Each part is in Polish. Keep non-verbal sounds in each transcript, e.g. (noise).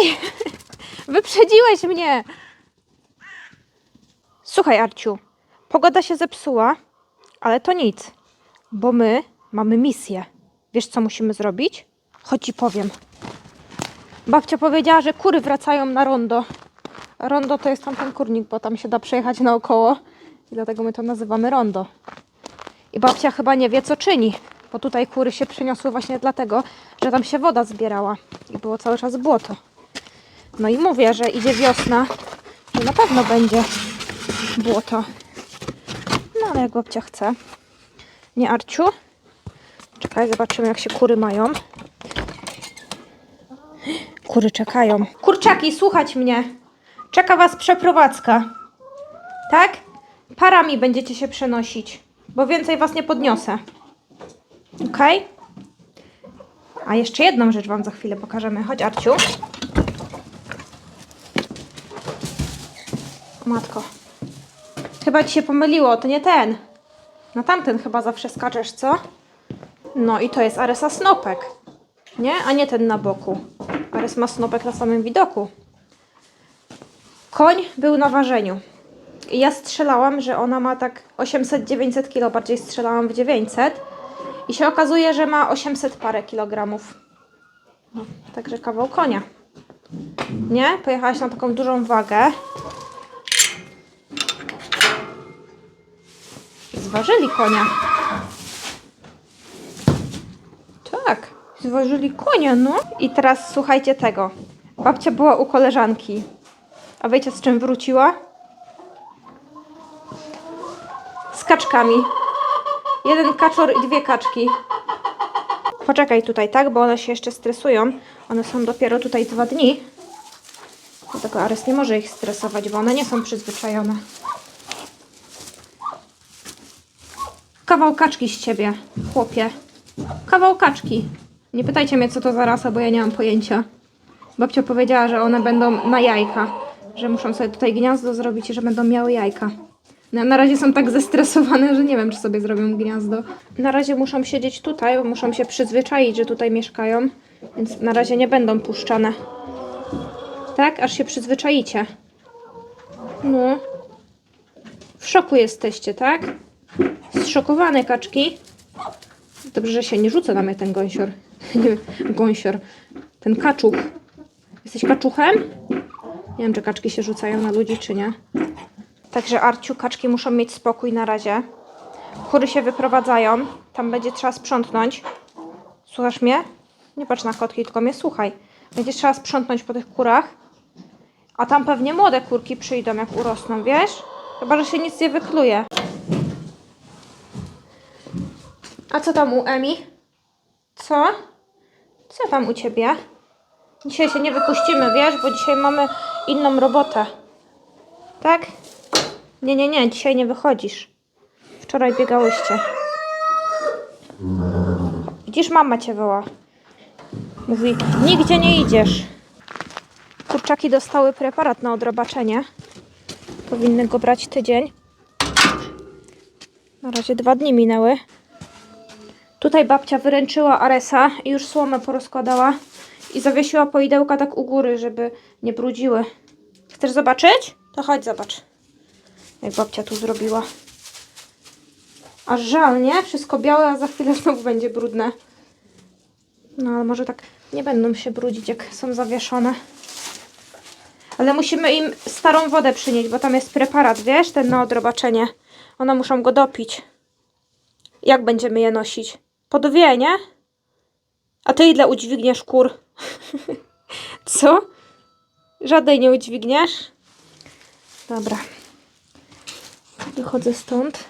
Ej! (laughs) Wyprzedziłeś mnie! Słuchaj, Arciu, pogoda się zepsuła, ale to nic, bo my mamy misję. Wiesz, co musimy zrobić? Chodź ci powiem. Babcia powiedziała, że kury wracają na rondo. Rondo to jest tamten kurnik, bo tam się da przejechać naokoło. I dlatego my to nazywamy rondo. I babcia chyba nie wie, co czyni. Bo tutaj kury się przyniosły właśnie dlatego, że tam się woda zbierała. I było cały czas błoto. No i mówię, że idzie wiosna, że na pewno będzie błoto. No ale jak babcia chce. Nie, Arciu? Czekaj, zobaczymy, jak się kury mają. Kury czekają. Kurczaki, słuchać mnie. Czeka was przeprowadzka. Tak? Parami będziecie się przenosić, bo więcej was nie podniosę. Ok? A jeszcze jedną rzecz wam za chwilę pokażemy. Chodź, Arciu. Matko. Chyba ci się pomyliło, to nie ten. Na tamten chyba zawsze skaczesz, co? No i to jest Aresa Snopek. Nie? A nie ten na boku. Ares ma snopek na samym widoku. Koń był na ważeniu. I ja strzelałam, że ona ma tak 800-900 kg, bardziej strzelałam w 900. I się okazuje, że ma 800 parę kilogramów. No, także kawał konia. Nie? Pojechałaś na taką dużą wagę. Zważyli konia. Tak, zważyli konia, no. I teraz słuchajcie tego. Babcia była u koleżanki. A wiecie z czym wróciła? Z kaczkami. Jeden kaczor i dwie kaczki. Poczekaj tutaj, tak? Bo one się jeszcze stresują. One są dopiero tutaj dwa dni. Dlatego Ares nie może ich stresować, bo one nie są przyzwyczajone. Kawał kaczki z ciebie, chłopie. Kawał kaczki. Nie pytajcie mnie, co to za rasa, bo ja nie mam pojęcia. Babcia powiedziała, że one będą na jajka. Że muszą sobie tutaj gniazdo zrobić i że będą miały jajka. Na, na razie są tak zestresowane, że nie wiem, czy sobie zrobią gniazdo. Na razie muszą siedzieć tutaj, bo muszą się przyzwyczaić, że tutaj mieszkają. Więc na razie nie będą puszczane. Tak? Aż się przyzwyczaicie. No. W szoku jesteście, tak? Zszokowane kaczki. Dobrze, że się nie rzuca na mnie ten gąsior. (laughs) Gąsior. Ten kaczuch. Jesteś kaczuchem? Nie wiem, czy kaczki się rzucają na ludzi, czy nie. Także Arciu, kaczki muszą mieć spokój na razie. Kury się wyprowadzają. Tam będzie trzeba sprzątnąć. Słuchasz mnie? Nie patrz na kotki, tylko mnie słuchaj. Będzie trzeba sprzątnąć po tych kurach. A tam pewnie młode kurki przyjdą, jak urosną, wiesz? Chyba, że się nic nie wykluje. A co tam u Emi? Co? Co tam u ciebie? Dzisiaj się nie wypuścimy, wiesz, bo dzisiaj mamy inną robotę. Tak? Nie, nie, nie, dzisiaj nie wychodzisz. Wczoraj biegałyście. Widzisz, mama cię woła. Mówi, nigdzie nie idziesz. Kurczaki dostały preparat na odrobaczenie. Powinny go brać tydzień. Na razie dwa dni minęły. Tutaj babcia wyręczyła Aresa i już słomę porozkładała i zawiesiła poidełka tak u góry, żeby nie brudziły. Chcesz zobaczyć? To chodź zobacz. Jak babcia tu zrobiła. Aż żal, nie? Wszystko białe, a za chwilę znowu będzie brudne. No ale może tak nie będą się brudzić, jak są zawieszone. Ale musimy im starą wodę przynieść, bo tam jest preparat, wiesz, ten na odrobaczenie. One muszą go dopić. Jak będziemy je nosić? Po dwie, nie? A ty ile udźwigniesz kur? (laughs) Co? Żadnej nie udźwigniesz? Dobra. Wychodzę stąd.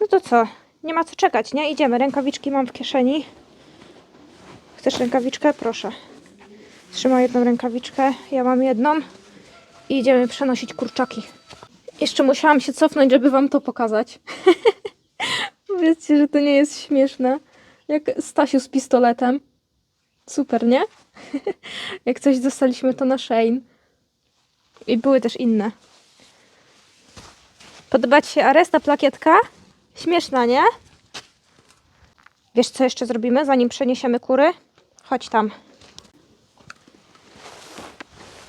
No to co? Nie ma co czekać, nie? Idziemy. Rękawiczki mam w kieszeni. Chcesz rękawiczkę? Proszę. Trzymaj jedną rękawiczkę, ja mam jedną. I idziemy przenosić kurczaki. Jeszcze musiałam się cofnąć, żeby wam to pokazać. (laughs) Powiedzcie, że to nie jest śmieszne. Jak Stasiu z pistoletem. Super, nie? (laughs) Jak coś dostaliśmy to na Shane. I były też inne. Podoba Ci się Aresta plakietka? Śmieszna, nie? Wiesz, co jeszcze zrobimy, zanim przeniesiemy kury? Chodź tam.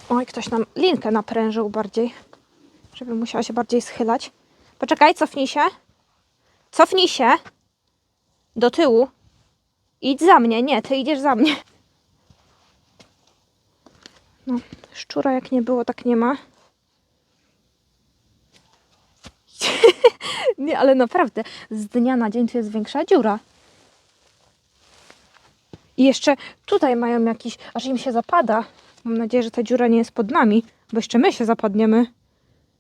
Oj, ktoś nam linkę naprężył bardziej, żeby musiała się bardziej schylać. Poczekaj, cofnij się. Cofnij się. Do tyłu. Idź za mnie. Nie, ty idziesz za mnie. No, szczura jak nie było, tak nie ma. (laughs) nie, ale naprawdę, z dnia na dzień tu jest większa dziura. I jeszcze tutaj mają jakiś, aż im się zapada. Mam nadzieję, że ta dziura nie jest pod nami, bo jeszcze my się zapadniemy.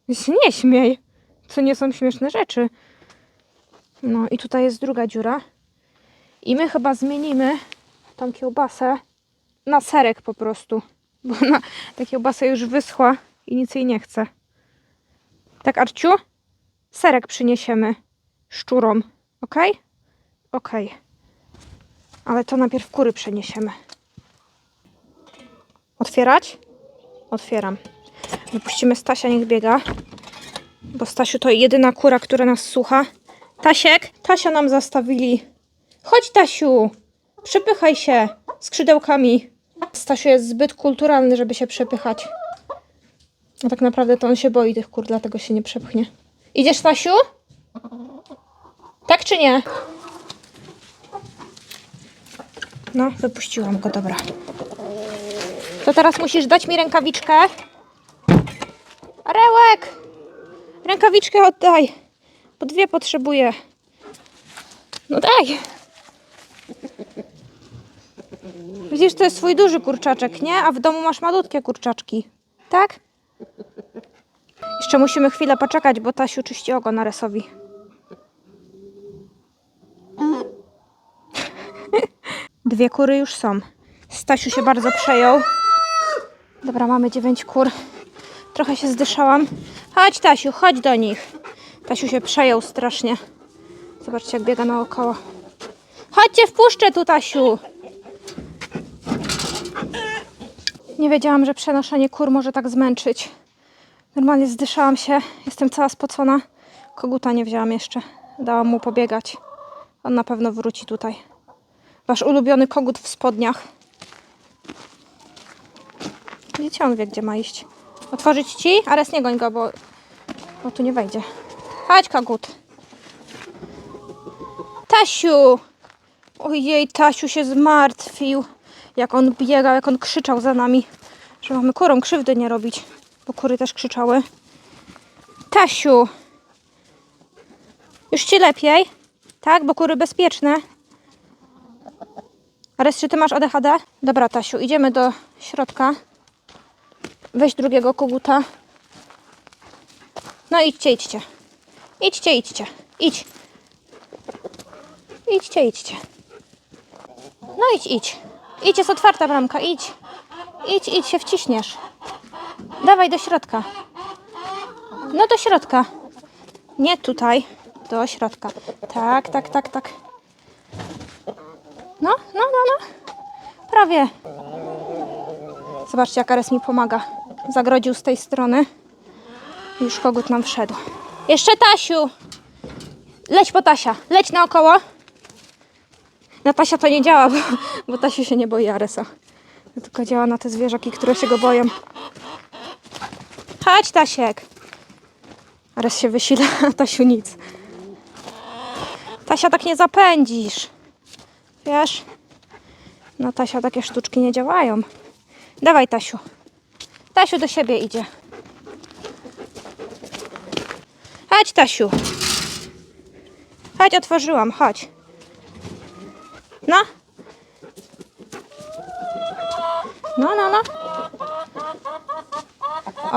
Nie śmiej. To nie są śmieszne rzeczy. No i tutaj jest druga dziura. I my chyba zmienimy tą kiełbasę na serek po prostu. (laughs) Bo ona, ta kiełbasa już wyschła i nic jej nie chce. Tak, Arciu? Serek przyniesiemy szczurom. Ok? Ok. Ale to najpierw kury przeniesiemy. Otwierać? Otwieram. Wypuścimy Stasia, niech biega. Bo Stasiu to jedyna kura, która nas słucha. Tasiek, Tasia nam zastawili. Chodź, Tasiu! Przepychaj się skrzydełkami. Stasiu jest zbyt kulturalny, żeby się przepychać. A tak naprawdę to on się boi tych kur, dlatego się nie przepchnie. Idziesz, Stasiu? Tak czy nie? No, wypuściłam go, dobra. To teraz musisz dać mi rękawiczkę. Arełek! Rękawiczkę oddaj. Po dwie potrzebuję. No daj. Widzisz, to jest twój duży kurczaczek, nie? A w domu masz malutkie kurczaczki. Tak? Jeszcze musimy chwilę poczekać, bo Tasiu czyści ogon Aresowi. Dwie kury już są. Stasiu się bardzo przejął. Dobra, mamy dziewięć kur. Trochę się zdyszałam. Chodź, Tasiu, chodź do nich. Tasiu się przejął strasznie. Zobaczcie, jak biega naokoło. Chodźcie, wpuszczę tu, Tasiu. Nie wiedziałam, że przenoszenie kur może tak zmęczyć. Normalnie zdyszałam się. Jestem cała spocona. Koguta nie wzięłam jeszcze. Dałam mu pobiegać. On na pewno wróci tutaj. Wasz ulubiony kogut w spodniach. Widzicie, on wie, gdzie ma iść. Otworzyć ci? Ares, nie goń go, bo, bo tu nie wejdzie. Chodź, kogut. Tasiu! Ojej, Tasiu się zmartwił. Jak on biegał, jak on krzyczał za nami, że mamy kurom krzywdy nie robić, bo kury też krzyczały. Tasiu! Już ci lepiej? Tak, bo kury bezpieczne. Ares, czy ty masz ADHD? Dobra, Tasiu, idziemy do środka. Weź drugiego koguta. No idźcie, idźcie. Idźcie, idźcie. Idź. Idźcie, idźcie. No idź, idź. Idź, jest otwarta bramka, idź. Idź, idź, się wciśniesz. Dawaj do środka. No do środka. Nie tutaj, do środka. Tak, tak, tak, tak. No, no, no, no. Prawie. Zobaczcie, jak Ares mi pomaga. Zagrodził z tej strony. Już kogut nam wszedł. Jeszcze Tasiu! Leć po Tasia. Leć naokoło. Na Tasia to nie działa, bo, bo Tasiu się nie boi Aresa. Tylko działa na te zwierzaki, które się go boją. Chodź, Tasiek. Ares się wysila, a Tasiu nic. Tasia, tak nie zapędzisz. Wiesz? No Tasia, takie sztuczki nie działają. Dawaj, Tasiu. Tasiu do siebie idzie. Chodź, Tasiu. Chodź, otworzyłam, chodź. No. No, no, no.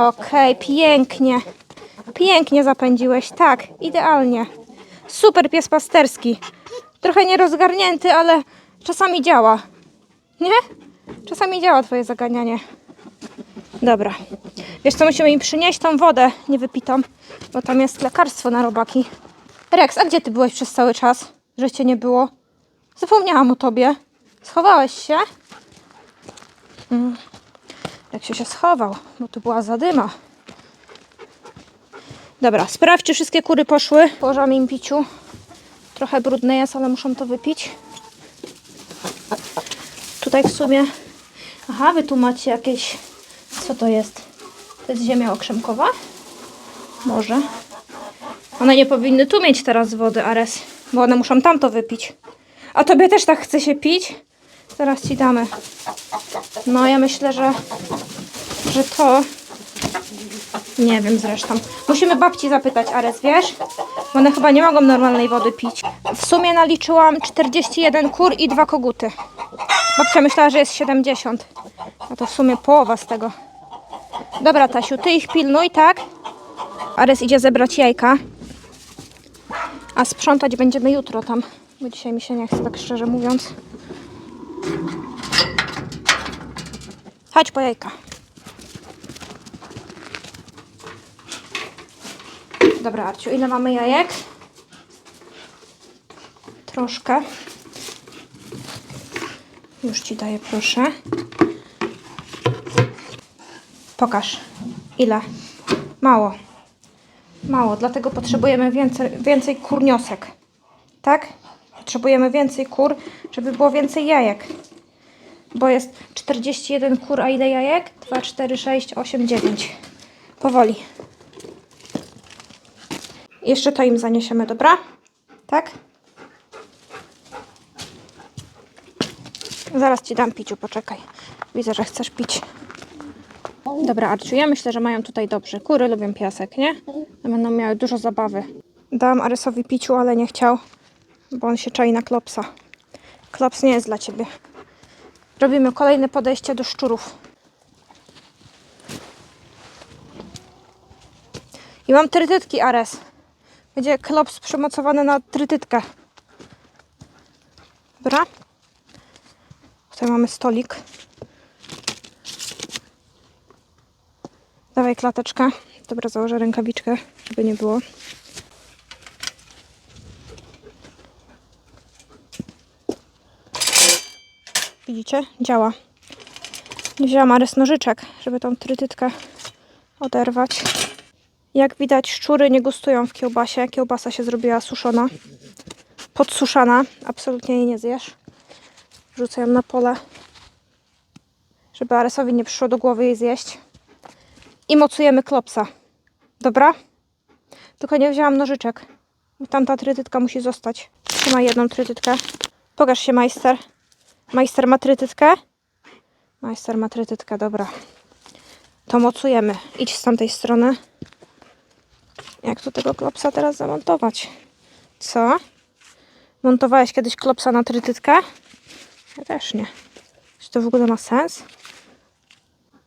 Okej, pięknie. Pięknie zapędziłeś, tak, idealnie. Super pies pasterski. Trochę nierozgarnięty, ale czasami działa. Nie? Czasami działa twoje zaganianie. Dobra. Wiesz co, musimy im przynieść tą wodę niewypitą, bo tam jest lekarstwo na robaki. Rex, a gdzie ty byłeś przez cały czas, że cię nie było? Zapomniałam o tobie. Schowałeś się? Mm. Reksiu się schował, bo tu była zadyma. Dobra, sprawdź, czy wszystkie kury poszły. Położyłam im piciu. Trochę brudne jest, ale muszą to wypić. Tutaj w sumie... Aha, wy tu macie jakieś Co to jest? To jest ziemia okrzemkowa? Może. One nie powinny tu mieć teraz wody, Ares, bo one muszą tamto wypić. A tobie też tak chce się pić? Zaraz ci damy. No ja myślę, że, że to... Nie wiem zresztą. Musimy babci zapytać, Ares, wiesz? Bo one chyba nie mogą normalnej wody pić. W sumie naliczyłam 41 kur i dwa koguty. Babcia myślała, że jest 70. A to w sumie połowa z tego. Dobra, Tasiu, ty ich pilnuj, tak? Ares idzie zebrać jajka. A sprzątać będziemy jutro tam. Bo dzisiaj mi się nie chce, tak szczerze mówiąc. Chodź po jajka. Dobra, Arciu, ile mamy jajek? Troszkę. Już ci daję, proszę. Pokaż. Ile? Mało. Mało, dlatego potrzebujemy więcej, więcej kurniosek. Tak? Potrzebujemy więcej kur, żeby było więcej jajek. Bo jest 41 kur, a ile jajek? 2, 4, 6, 8, 9. Powoli. Jeszcze to im zaniesiemy, dobra? Tak? Zaraz ci dam piciu, poczekaj. Widzę, że chcesz pić. Dobra, Arciu, ja myślę, że mają tutaj dobrze. Kury lubią piasek, nie? Będą miały dużo zabawy. Dałam Arysowi piciu, ale nie chciał, bo on się czai na klopsa. Klops nie jest dla ciebie. Robimy kolejne podejście do szczurów. I mam trytytki, Ares. Będzie klops przymocowany na trytytkę. Dobra? Tutaj mamy stolik. Dawaj klateczkę. Dobra, założę rękawiczkę, żeby nie było. Widzicie? Działa. Wzięłam Arys nożyczek, żeby tą trytytkę oderwać. Jak widać, szczury nie gustują w kiełbasie. Kiełbasa się zrobiła suszona. Podsuszana. Absolutnie jej nie zjesz. Rzucę ją na pole, żeby Aresowi nie przyszło do głowy jej zjeść. I mocujemy klopsa. Dobra? Tylko nie wzięłam nożyczek. Tamta trytytka musi zostać. Trzymaj jedną trytytkę. Pokaż się, majster. Majster ma trytytkę? Majster ma trytytkę, dobra. To mocujemy. Idź z tamtej strony. Jak tu tego klopsa teraz zamontować? Co? Montowałeś kiedyś klopsa na trytytkę? Ja też nie. Czy to w ogóle ma sens?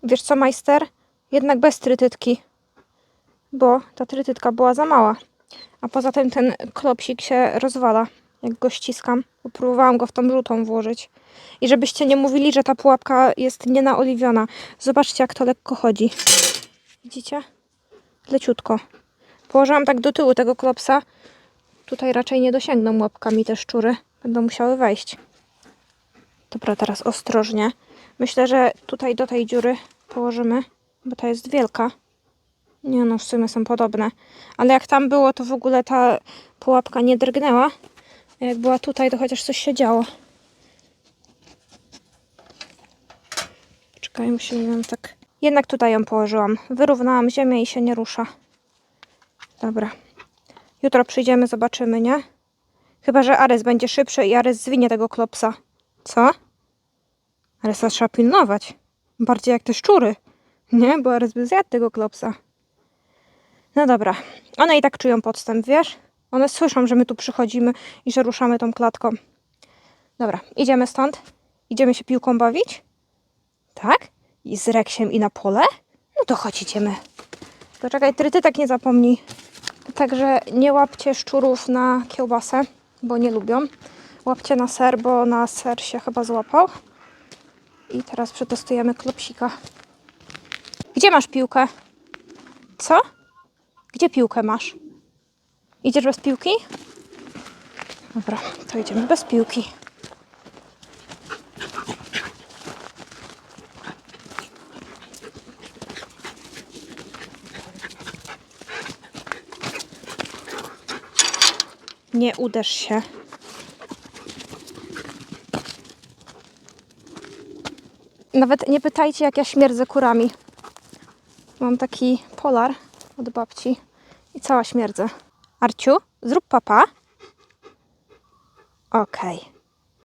Wiesz co, majster? Jednak bez trytytki. Bo ta trytytka była za mała. A poza tym ten klopsik się rozwala, jak go ściskam. Bo Próbowałam go w tą żółtą włożyć. I żebyście nie mówili, że ta pułapka jest nienaoliwiona. Zobaczcie, jak to lekko chodzi. Widzicie? Leciutko. Położyłam tak do tyłu tego klopsa. Tutaj raczej nie dosięgną łapkami te szczury. Będą musiały wejść. Dobra, teraz ostrożnie. Myślę, że tutaj do tej dziury położymy, bo ta jest wielka. Nie no, w sumie są podobne. Ale jak tam było, to w ogóle ta pułapka nie drgnęła. A jak była tutaj, to chociaż coś się działo. Czekaj, musimy tak... Jednak tutaj ją położyłam. Wyrównałam ziemię i się nie rusza. Dobra. Jutro przyjdziemy, zobaczymy, nie? Chyba, że Ares będzie szybszy i Ares zwinie tego klopsa. Co? Aresa trzeba pilnować. Bardziej jak te szczury. Nie? Bo Ares by zjadł tego klopsa. No dobra. One i tak czują podstęp, wiesz? One słyszą, że my tu przychodzimy i że ruszamy tą klatką. Dobra, idziemy stąd. Idziemy się piłką bawić? Tak? I z Reksiem i na pole? No to chodź, idziemy. To czekaj, tryty tak nie zapomnij. Także nie łapcie szczurów na kiełbasę, bo nie lubią. Łapcie na ser, bo na ser się chyba złapał. I teraz przetestujemy klopsika. Gdzie masz piłkę? Co? Gdzie piłkę masz? Idziesz bez piłki? Dobra, to idziemy bez piłki. Nie uderz się. Nawet nie pytajcie, jak ja śmierdzę kurami. Mam taki polar od babci i cała śmierdzę. Arciu, zrób papa. Okej.